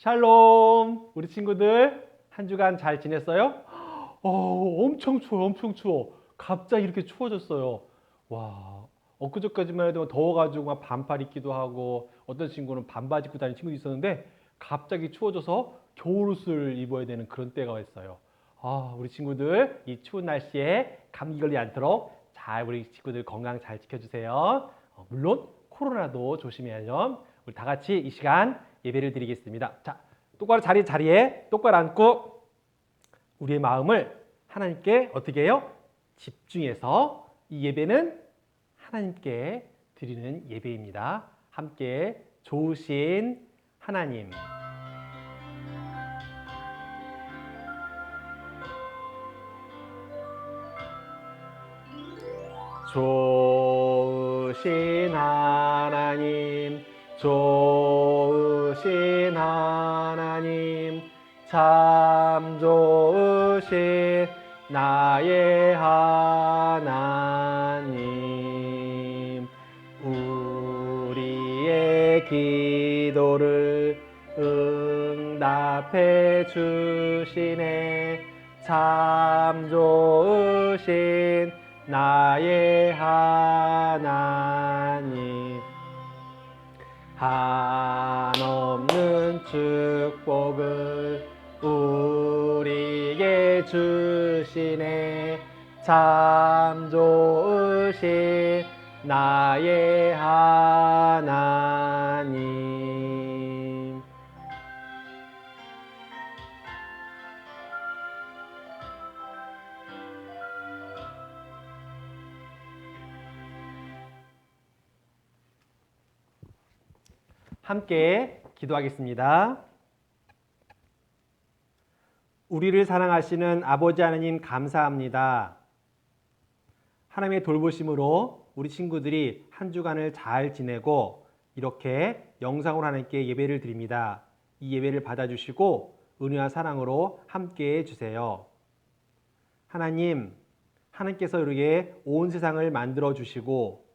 샬롬. 우리 친구들 한 주간 잘 지냈어요? 어, 엄청 추워 엄청 추워. 갑자기 이렇게 추워졌어요. 와 엊그저까지만 해도 더워가지고 막 반팔 입기도 하고 어떤 친구는 반바지 입고 다니는 친구도 있었는데 갑자기 추워져서 겨울옷을 입어야 되는 그런 때가 왔어요. 아 우리 친구들 이 추운 날씨에 감기 걸리지 않도록 잘 우리 친구들 건강 잘 지켜주세요. 어, 물론 코로나도 조심해야죠. 우리 다 같이 이 시간 예배를 드리겠습니다. 자, 똑바로 자리 자리에 똑바로 앉고 우리의 마음을 하나님께 어떻게 해요? 집중해서 이 예배는 하나님께 드리는 예배입니다. 함께 좋으신 하나님. 좋으신 하나님, 좋으신 하나님, 참 좋으신 나의 하나님, 우리의 기도를 응답해 주시네, 참 좋으신 나의 하나님 한없는 축복을 우리에게 주시네. 참 좋으신 나의 하나 함께 기도하겠습니다. 우리를 사랑하시는 아버지 하나님 감사합니다. 하나님의 돌보심으로 우리 친구들이 한 주간을 잘 지내고 이렇게 영상으로 하나님께 예배를 드립니다. 이 예배를 받아주시고 은혜와 사랑으로 함께 해주세요. 하나님, 하나님께서 우리에게 온 세상을 만들어 주시고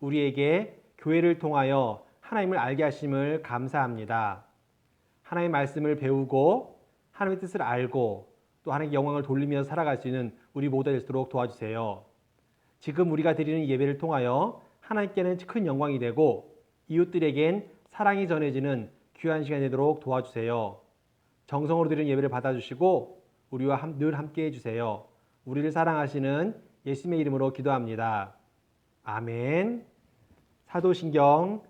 우리에게 교회를 통하여 하나님을 알게 하심을 감사합니다. 하나님의 말씀을 배우고 하나님의 뜻을 알고 또 하나님의 영광을 돌리며 살아갈 수 있는 우리 모두가 될수록 도와주세요. 지금 우리가 드리는 예배를 통하여 하나님께는 큰 영광이 되고 이웃들에겐 사랑이 전해지는 귀한 시간이 되도록 도와주세요. 정성으로 드리는 예배를 받아주시고 우리와 함- 늘 함께 해주세요. 우리를 사랑하시는 예수님의 이름으로 기도합니다. 아멘. 사도신경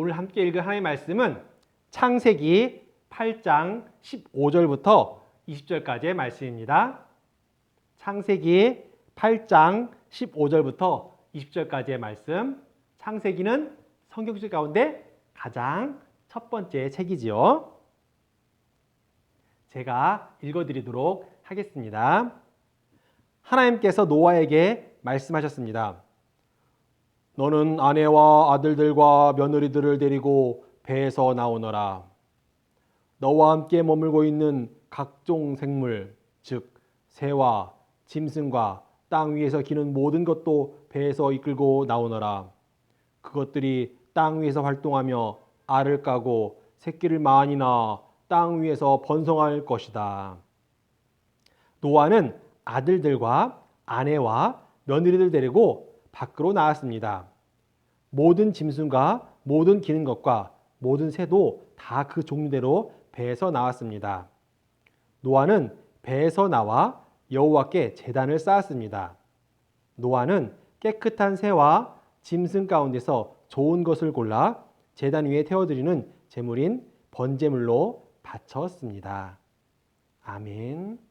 오늘 함께 읽을 하나님의 말씀은 창세기 8장 15절부터 20절까지의 말씀입니다. 창세기 8장 15절부터 20절까지의 말씀. 창세기는 성경책 가운데 가장 첫 번째 책이지요. 제가 읽어드리도록 하겠습니다. 하나님께서 노아에게 말씀하셨습니다. 너는 아내와 아들들과 며느리들을 데리고 배에서 나오너라. 너와 함께 머물고 있는 각종 생물, 즉 새와 짐승과 땅 위에서 기는 모든 것도 배에서 이끌고 나오너라. 그것들이 땅 위에서 활동하며 알을 까고 새끼를 많이나 땅 위에서 번성할 것이다. 노아는 아들들과 아내와 며느리들 데리고 밖으로 나왔습니다. 모든 짐승과 모든 기는 것과 모든 새도 다 그 종류대로 배에서 나왔습니다. 노아는 배에서 나와 여호와께 제단을 쌓았습니다. 노아는 깨끗한 새와 짐승 가운데서 좋은 것을 골라 제단 위에 태워드리는 제물인 번제물로 바쳤습니다. 아멘.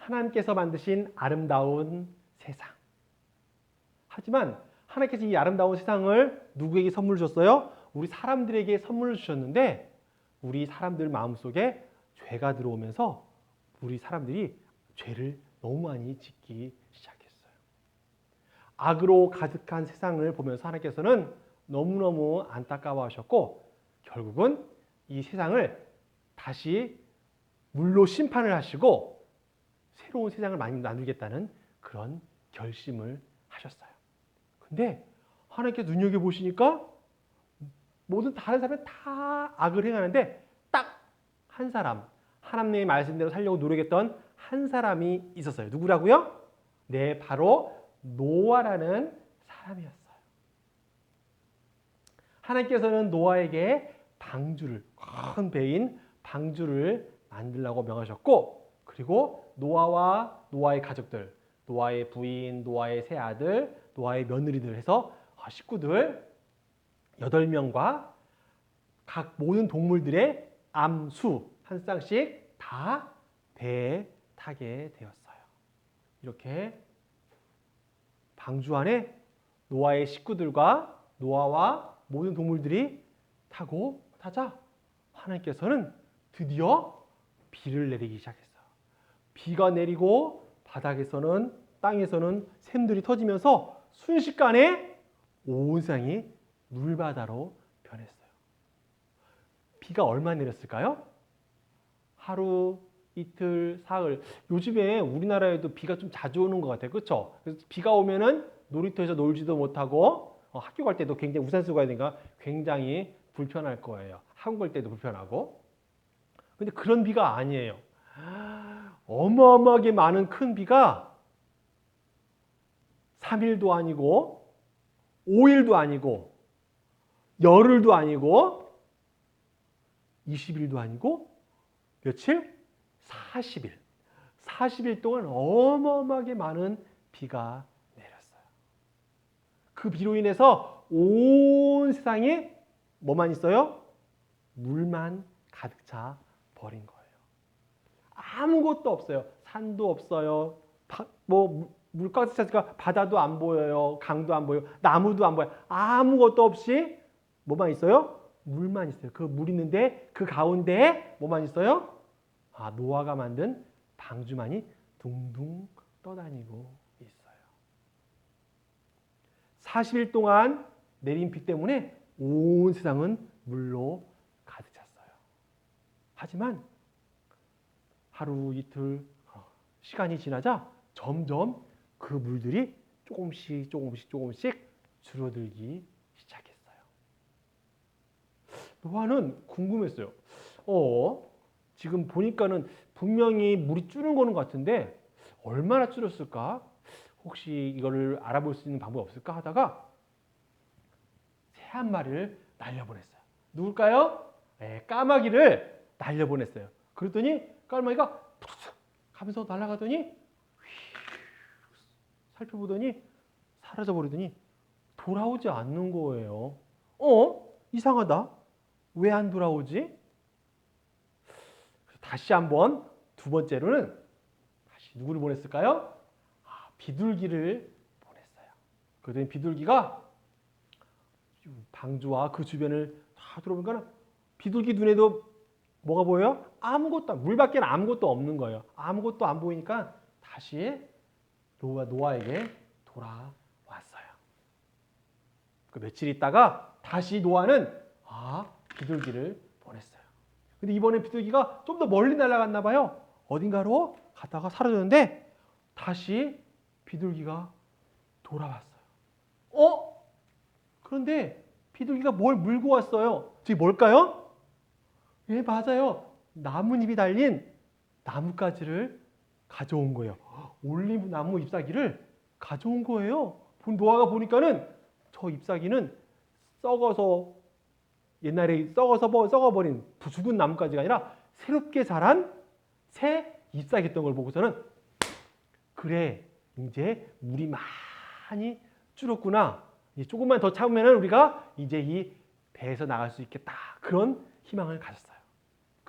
하나님께서 만드신 아름다운 세상. 하지만 하나님께서 이 아름다운 세상을 누구에게 선물 줬어요? 우리 사람들에게 선물을 주셨는데 우리 사람들 마음속에 죄가 들어오면서 우리 사람들이 죄를 너무 많이 짓기 시작했어요. 악으로 가득한 세상을 보면서 하나님께서는 너무너무 안타까워하셨고 결국은 이 세상을 다시 물로 심판을 하시고 새로운 세상을 만들겠다는 그런 결심을 하셨어요. 근데 하나님께서 눈여겨 보시니까 모든 다른 사람은 다 악을 행하는데 딱 한 사람 하나님의 말씀대로 살려고 노력했던 한 사람이 있었어요. 누구라고요? 네, 바로 노아라는 사람이었어요. 하나님께서는 노아에게 방주를 큰 배인 방주를 만들라고 명하셨고 그리고 노아와 노아의 가족들, 노아의 부인, 노아의 새 아들, 노아의 며느리들 해서 식구들 8명과 각 모든 동물들의 암수 한 쌍씩 다 배에 타게 되었어요. 이렇게 방주 안에 노아의 식구들과 노아와 모든 동물들이 타고 타자 하나님께서는 드디어 비를 내리기 시작했어요. 비가 내리고 바닥에서는 땅에서는 샘들이 터지면서 순식간에 온 세상이 물바다로 변했어요. 비가 얼마 내렸을까요? 하루, 이틀, 사흘. 요즘에 우리나라에도 비가 좀 자주 오는 것 같아요. 그렇죠? 그래서 비가 오면은 놀이터에서 놀지도 못하고 어, 학교 갈 때도 굉장히 우산 쓰고 가야 되니까 굉장히 불편할 거예요. 학원 갈 때도 불편하고. 근데 그런 비가 아니에요. 어마어마하게 많은 큰 비가 3일도 아니고 5일도 아니고 열흘도 아니고 20일도 아니고 며칠? 40일. 40일 동안 어마어마하게 많은 비가 내렸어요. 그 비로 인해서 온 세상에 뭐만 있어요? 물만 가득 차 버린 거예요. 아무것도 없어요. 산도 없어요. 바, 뭐 물가스 차니까 바다도 안 보여요. 강도 안 보여요. 나무도 안 보여요. 아무것도 없이 뭐만 있어요? 물만 있어요. 그 물 있는데 그 가운데에 뭐만 있어요? 아, 노아가 만든 방주만이 둥둥 떠다니고 있어요. 40일 동안 내린 비 때문에 온 세상은 물로 가득 찼어요. 하지만 하루 이틀 어, 시간이 지나자 점점 그 물들이 조금씩 조금씩 조금씩 줄어들기 시작했어요. 노아는 궁금했어요. 어, 지금 보니까는 분명히 물이 줄은 거는 같은데 얼마나 줄었을까? 혹시 이거를 알아볼 수 있는 방법이 없을까 하다가 새 한 마리를 날려보냈어요. 누굴까요? 네, 까마귀를 날려보냈어요. 그랬더니 툭툭 가면서 날아가더니 휘 살펴보더니 사라져 버리더니 돌아오지 않는 거예요. 어? 이상하다. 왜 안 돌아오지? 다시 한번 두 번째로는 다시 누구를 보냈을까요? 아, 비둘기를 보냈어요. 그랬더니 비둘기가 방주와 그 주변을 다 들어보니까 비둘기 눈에도 뭐가 보여요? 아무것도 물 밖에 아무것도 없는 거예요. 아무것도 안 보이니까 다시 노아 노아에게 돌아왔어요. 그 며칠 있다가 다시 노아는 아 비둘기를 보냈어요. 근데 이번에 비둘기가 좀 더 멀리 날아갔나 봐요. 어딘가로 갔다가 사라졌는데 다시 비둘기가 돌아왔어요. 어? 그런데 비둘기가 뭘 물고 왔어요? 저게 뭘까요? 예, 맞아요. 나뭇잎이 달린 나뭇가지를 가져온 거예요. 올리브 나무 잎사귀를 가져온 거예요. 본 노아가 보니까는 저 잎사귀는 썩어서 옛날에 썩어서 버- 썩어버린 죽은 나뭇가지가 아니라 새롭게 자란 새 잎사귀였던 걸 보고서는 그래 이제 물이 많이 줄었구나 조금만 더 참으면 우리가 이제 이 배에서 나갈 수 있겠다 그런 희망을 가졌어요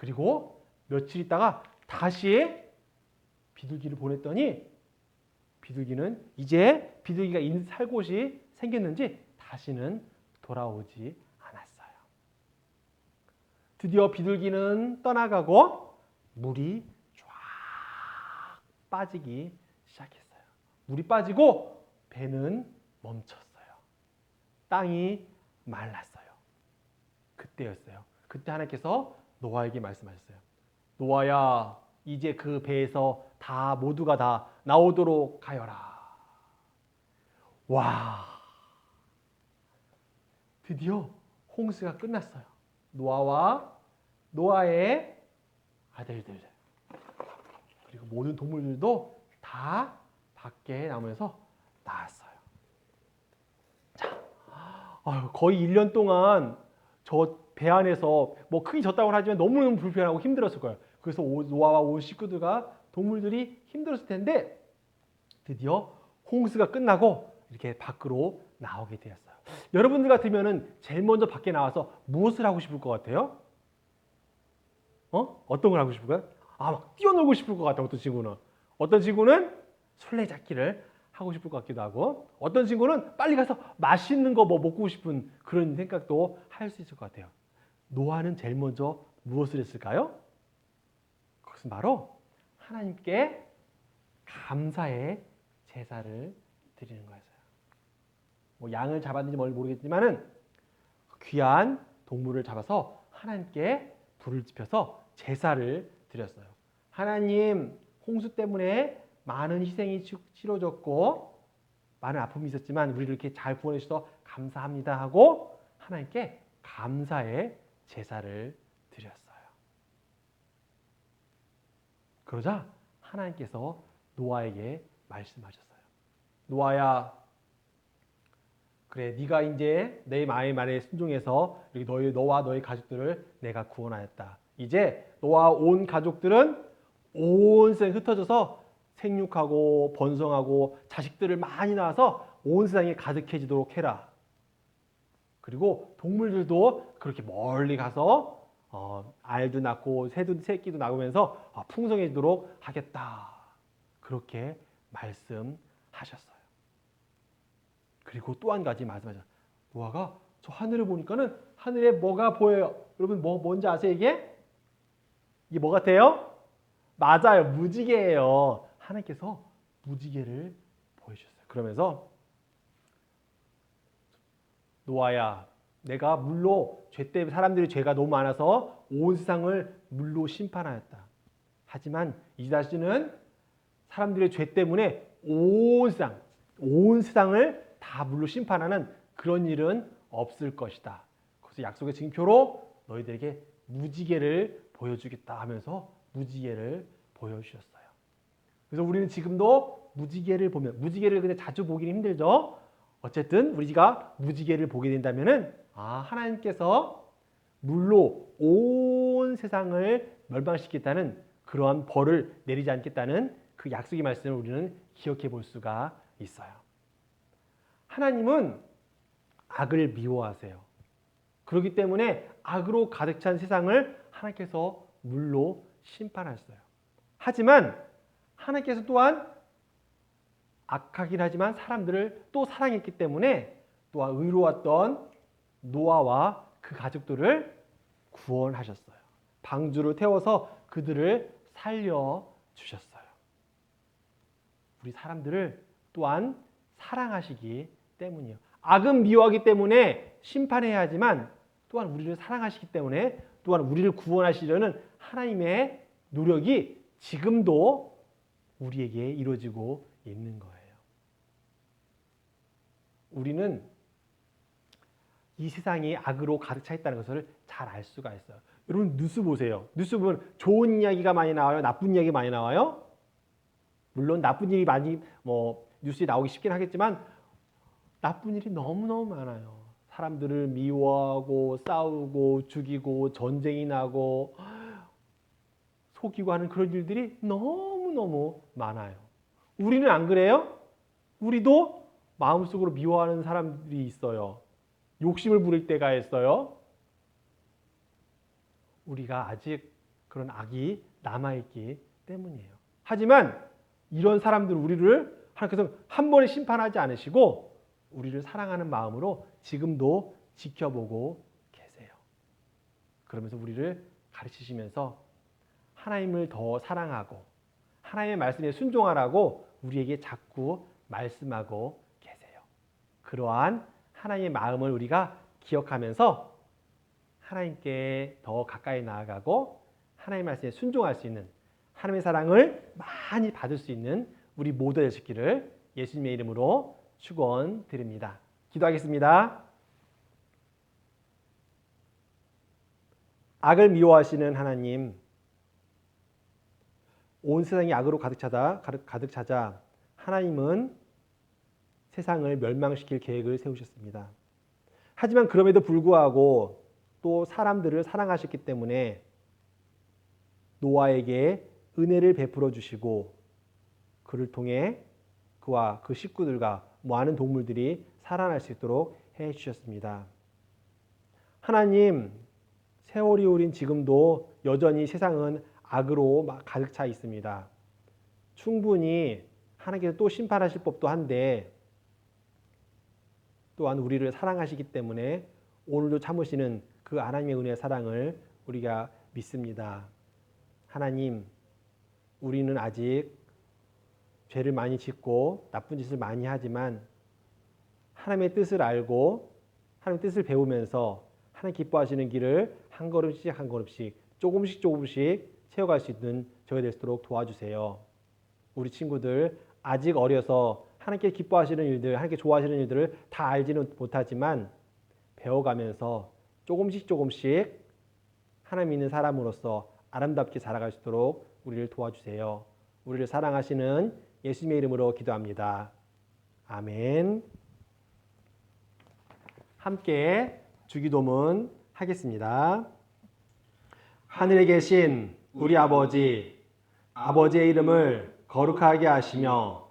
그리고 며칠 있다가 다시 비둘기를 보냈더니 비둘기는 이제 비둘기가 살 곳이 생겼는지 다시는 돌아오지 않았어요. 드디어 비둘기는 떠나가고 물이 쫙 빠지기 시작했어요. 물이 빠지고 배는 멈췄어요. 땅이 말랐어요. 그때였어요. 그때 하나님께서 노아에게 말씀하셨어요. 노아야, 이제 그 배에서 다 모두가 다 나오도록 하여라. 와, 드디어 홍수가 끝났어요. 노아와 노아의 아들들 그리고 모든 동물들도 다 밖에 나오면서 나왔어요. 자, 거의 1년 동안 저 배 안에서 뭐 크게 졌다고 하지만 너무너무 불편하고 힘들었을 거예요. 그래서 오- 노아와 온 식구들과 동물들이 힘들었을 텐데 드디어 홍수가 끝나고 이렇게 밖으로 나오게 되었어요. 여러분들 같으면은 제일 먼저 밖에 나와서 무엇을 하고 싶을 것 같아요? 어? 어떤 걸 하고 싶을까요? 아, 막 뛰어놀고 싶을 것 같아. 어떤 친구는. 어떤 친구는 술래잡기를 하고 싶을 것 같기도 하고 어떤 친구는 빨리 가서 맛있는 거 뭐 먹고 싶은 그런 생각도 할 수 있을 것 같아요. 노아는 제일 먼저 무엇을 했을까요? 그것은 바로 하나님께 감사의 제사를 드리는 거였어요. 뭐 양을 잡았는지 뭘 모르겠지만은 귀한 동물을 잡아서 하나님께 불을 지펴서 제사를 드렸어요. 하나님 홍수 때문에 많은 희생이 치- 치러졌고 많은 아픔이 있었지만 우리를 이렇게 잘 구원해 주셔서 감사합니다 하고 하나님께 감사의 제사를 드렸어요. 그러자 하나님께서 노아에게 말씀하셨어요. 노아야, 그래, 네가 이제 내 마음의 말에 순종해서 너희 너와 너희 가족들을 내가 구원하였다. 이제 너와 온 가족들은 온 세상에 흩어져서 생육하고 번성하고 자식들을 많이 낳아서 온 세상에 가득해지도록 해라. 그리고 동물들도 그렇게 멀리 가서 어, 알도 낳고 새도 새끼도 낳으면서 어, 풍성해지도록 하겠다. 그렇게 말씀하셨어요. 그리고 또 한 가지 말씀하셨어요. 노아가 저 하늘을 보니까는 하늘에 뭐가 보여요? 여러분 뭐 뭔지 아세요 이게? 이게 뭐 같아요? 맞아요. 무지개예요. 하나님께서 무지개를 보여주셨어요. 그러면서 노아야, 내가 물로 죄 때문에 사람들이 죄가 너무 많아서 온 세상을 물로 심판하였다. 하지만 이 다시는 사람들의 죄 때문에 온 세상, 온 세상을 다 물로 심판하는 그런 일은 없을 것이다. 그래서 약속의 증표로 너희들에게 무지개를 보여주겠다 하면서 무지개를 보여주셨어요. 그래서 우리는 지금도 무지개를 보면 무지개를 그냥 자주 보기는 힘들죠. 어쨌든 우리가 무지개를 보게 된다면은 아 하나님께서 물로 온 세상을 멸망시키겠다는 그러한 벌을 내리지 않겠다는 그 약속의 말씀을 우리는 기억해 볼 수가 있어요. 하나님은 악을 미워하세요. 그렇기 때문에 악으로 가득 찬 세상을 하나님께서 물로 심판하셨어요. 하지만 하나님께서 또한 악하긴 하지만 사람들을 또 사랑했기 때문에 또한 의로웠던 노아와 그 가족들을 구원하셨어요. 방주를 태워서 그들을 살려 주셨어요. 우리 사람들을 또한 사랑하시기 때문이에요. 악은 미워하기 때문에 심판해야 하지만 또한 우리를 사랑하시기 때문에 또한 우리를 구원하시려는 하나님의 노력이 지금도 우리에게 이루어지고 있는 거예요. 우리는 이 세상이 악으로 가득 차 있다는 것을 잘 알 수가 있어요. 여러분 뉴스 보세요. 뉴스 보면 좋은 이야기가 많이 나와요. 나쁜 이야기 많이 나와요. 물론 나쁜 일이 많이 뭐 뉴스에 나오기 쉽긴 하겠지만 나쁜 일이 너무너무 많아요. 사람들을 미워하고 싸우고 죽이고 전쟁이 나고 속이고 하는 그런 일들이 너무너무 많아요. 우리는 안 그래요? 우리도 마음속으로 미워하는 사람들이 있어요. 욕심을 부릴 때가 있어요. 우리가 아직 그런 악이 남아있기 때문이에요. 하지만 이런 사람들 우리를 하나님께서 한 번에 심판하지 않으시고 우리를 사랑하는 마음으로 지금도 지켜보고 계세요. 그러면서 우리를 가르치시면서 하나님을 더 사랑하고 하나님의 말씀에 순종하라고 우리에게 자꾸 말씀하고. 그러한 하나님의 마음을 우리가 기억하면서 하나님께 더 가까이 나아가고 하나님의 말씀에 순종할 수 있는 하나님의 사랑을 많이 받을 수 있는 우리 모두 되시기를 예수님의 이름으로 축원드립니다. 기도하겠습니다. 악을 미워하시는 하나님, 온 세상이 악으로 가득 차다 가득 차자 하나님은 세상을 멸망시킬 계획을 세우셨습니다. 하지만 그럼에도 불구하고 또 사람들을 사랑하셨기 때문에 노아에게 은혜를 베풀어 주시고 그를 통해 그와 그 식구들과 많은 동물들이 살아날 수 있도록 해 주셨습니다. 하나님, 세월이 오린 지금도 여전히 세상은 악으로 가득 차 있습니다. 충분히 하나님께서 또 심판하실 법도 한데 또한 우리를 사랑하시기 때문에 오늘도 참으시는 그 하나님의 은혜의 사랑을 우리가 믿습니다. 하나님, 우리는 아직 죄를 많이 짓고 나쁜 짓을 많이 하지만 하나님의 뜻을 알고 하나님의 뜻을 배우면서 하나님 기뻐하시는 길을 한 걸음씩 한 걸음씩 조금씩 조금씩 채워갈 수 있는 저희가 될수 있도록 도와주세요. 우리 친구들 아직 어려서 하나님께 기뻐하시는 일들, 하나님께 좋아하시는 일들을 다 알지는 못하지만 배워가면서 조금씩 조금씩 하나님 있는 사람으로서 아름답게 살아갈 수 있도록 우리를 도와주세요. 우리를 사랑하시는 예수님의 이름으로 기도합니다. 아멘. 함께 주기도문 하겠습니다. 하늘에 계신 우리 아버지, 아버지의 이름을 거룩하게 하시며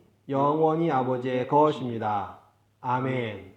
영원히 아버지의 것입니다. 아멘.